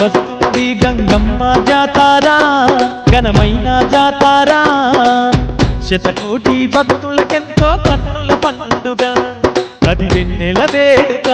వస్తుంది గంగమ్మ జాతారా ఘనమైన జాతారా. శతకోటి భక్తులకెంతో కన్నుల పండుగ అది వెన్నెల వేడుక.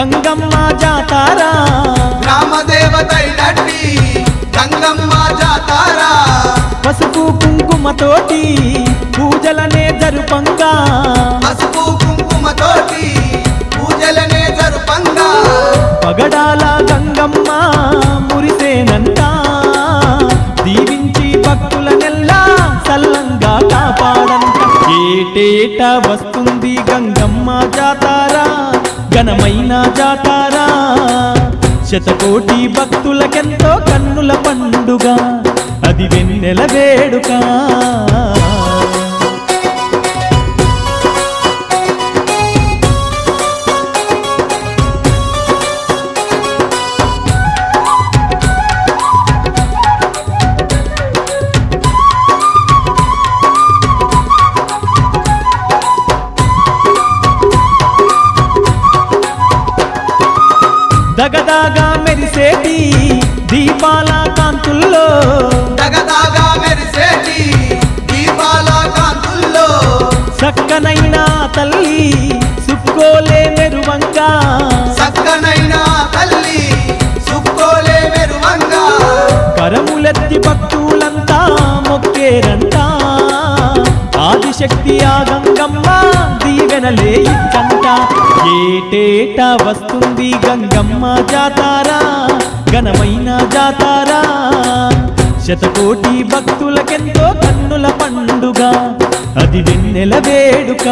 గంగమ్మ జాతారా? గ్రామదేవతైనట్టి గంగమ్మ జాతారా? పసుపు కుంకుమతోటి పూజలనే జరుపంగా శతకోటి భక్తులకెంతో కన్నుల పండుగ. అది వెన్నెల వేడుక. దగదాగా మెరిసేటి దీపాల కాంతుల్లో దగదాగా మెరిసేటి దీపాల కాంతుల్లో చక్కనైన తల్లి సుక్కోలే మెరువంగా సక్కనైన తల్లి సుక్కోలే మెరువంగా కరములెత్తి భక్తులంతా మొక్కేరంట ఆదిశక్తి ఆ గంగమ్మ దీవెనలే ఇచ్చంట. ఏటేటా వస్తుంది గంగమ్మ జాతారా? ఘనమైన జాతారా. శతకోటి భక్తులకెంతో కన్నుల పండుగ. అది వెన్నెల వేడుక.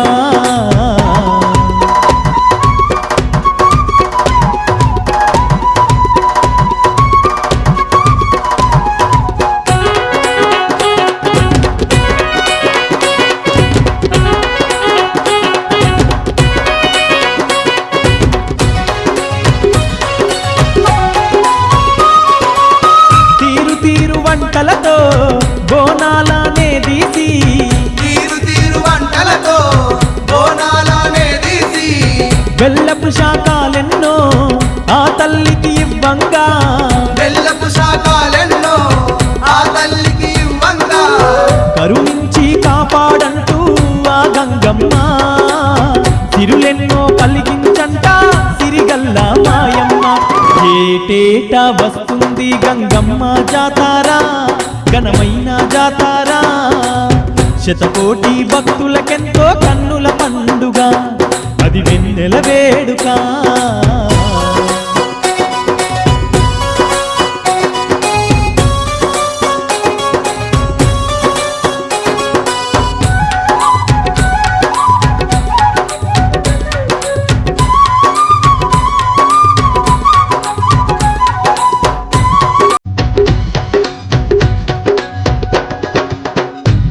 బెల్లపు శాఖలెన్నో ఆ తల్లికి ఇవ్వంగా. బెల్లపు శాఖలెన్నో ఆ తల్లికి ఇవ్వంగా. కరుణించి కాపాడంటూ ఆ గంగమ్మ. తిరులెన్నో కలిగించంట సిరిగల్ల మాయమ్మ. ఏటేటా వస్తుంది గంగమ్మ జాతారా? ఘనమైన జాతారా. శతకోటి భక్తులకెంతో కన్నుల పండుగ. అది వెన్నెల వేడుక.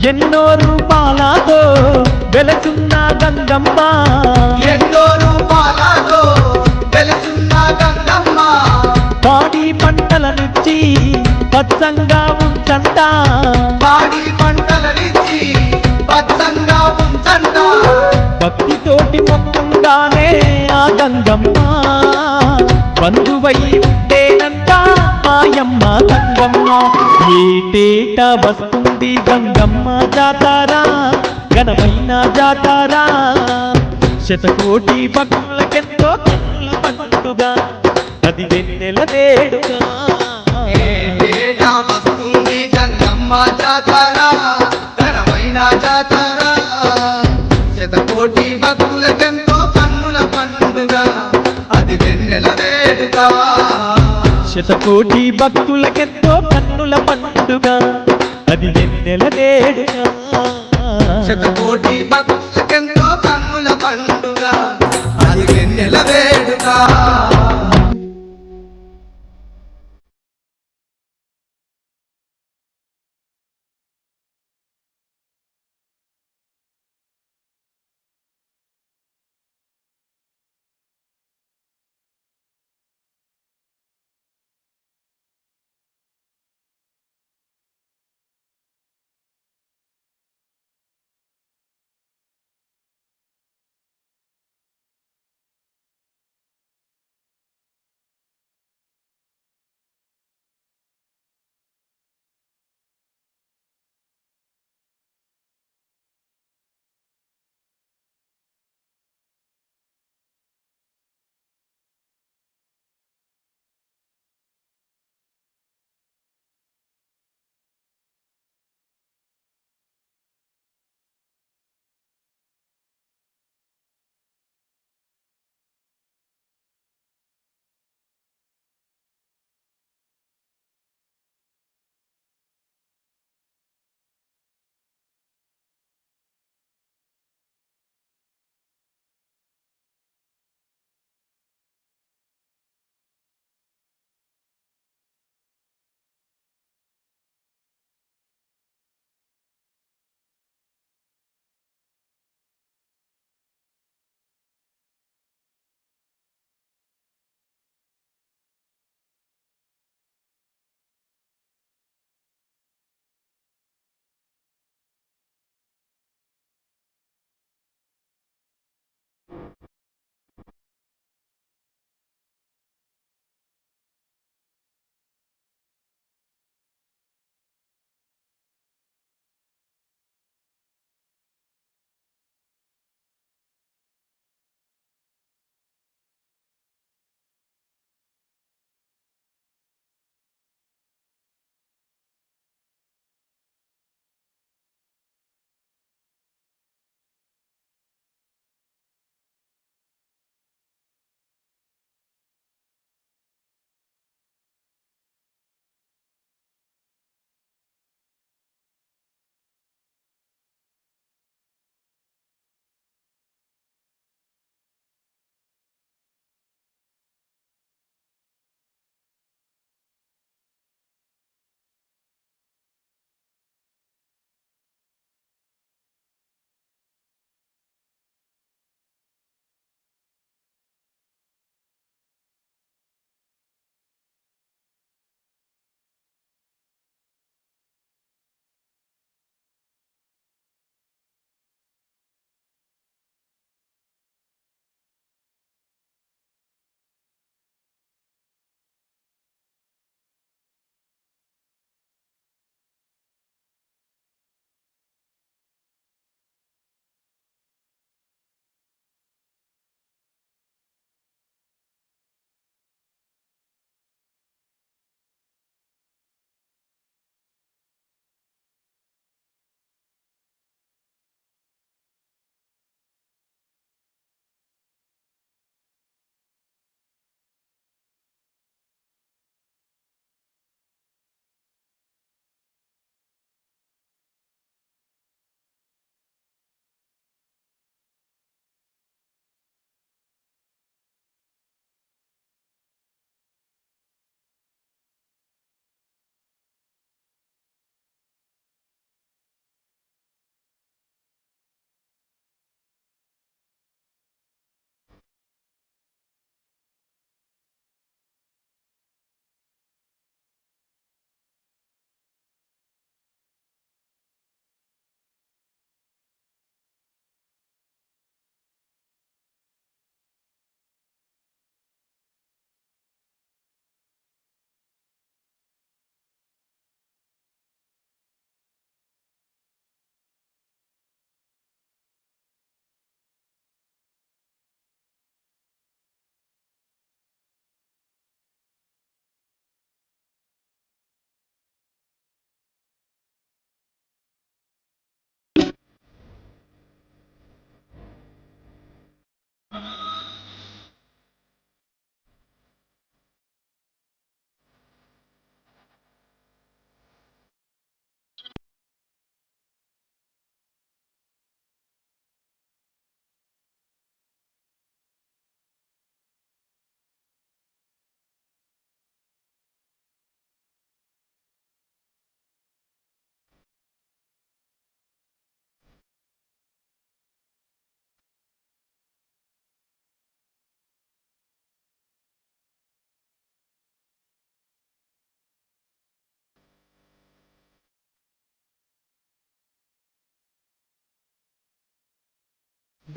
ఎన్నో రూపాలతో వెలచున్న గంగమ్మ. పాడి పంటలనిచ్చి పచ్చంగా ఉంచంట పాడి పంటలనిచ్చి పచ్చంగా ఉంచంట భక్తితోటి మొక్కంగానే ఆ గంగమ్మ. బంధువై ఉంటేనంట మాయమ్మ గంగమ్మ. ఏటేట వస్తుంది గంగమ్మ జాతారా ఘనమైన జాతారా. శతకోటి భక్తులకెంతో అది వెన్నెల వేడుక. వస్తుంది గంగమ్మ జాతర జాతర. శతకోటి భక్తులకెంతో కన్నుల పండుగ అది వెన్నెల వేడుక. శతకోటి భక్తులకెంతో కన్నుల పండుగ అది వెన్నెల వేడుక. శతకోటి భక్తులకెంతో కన్నుల పండుగ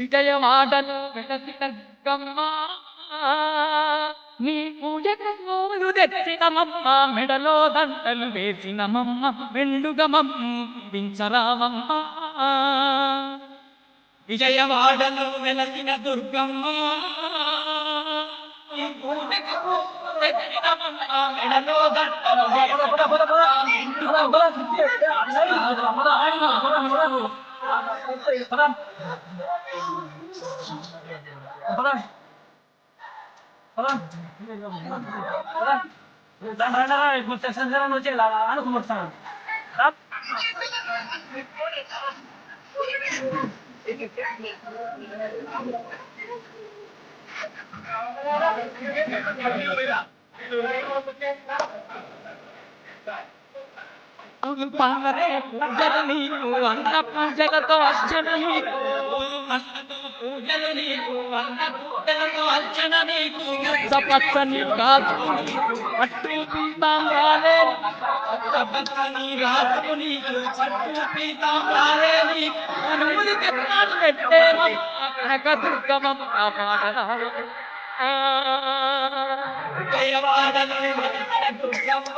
విజయవాడలో వెలసిన గమ్మ నీ పూజకు తెచ్చినమమ్మ మెడలో దండలు వేసినమమ్మ మెండుగమమ్మ పించరామమ్మ విజయవాడలో వెలసిన దుర్గమ్మ. మెడలో పూజకు Ang pangarap na galing, ang pangarap na galing, ang pangarap na galing, పూజలు నీకు అన్న పూజలతో అర్చన నీకు పచ్చని కాదు పట్టు పీతాంబాలే పచ్చని రాజు నీకు పట్టు పీతాంబాలే నీకు అనుమతి తెప్పాలు పెట్టేమమ్మ కనక దుర్గమమ్మ కాపాడరా జయవాడలో దుర్గమ్మ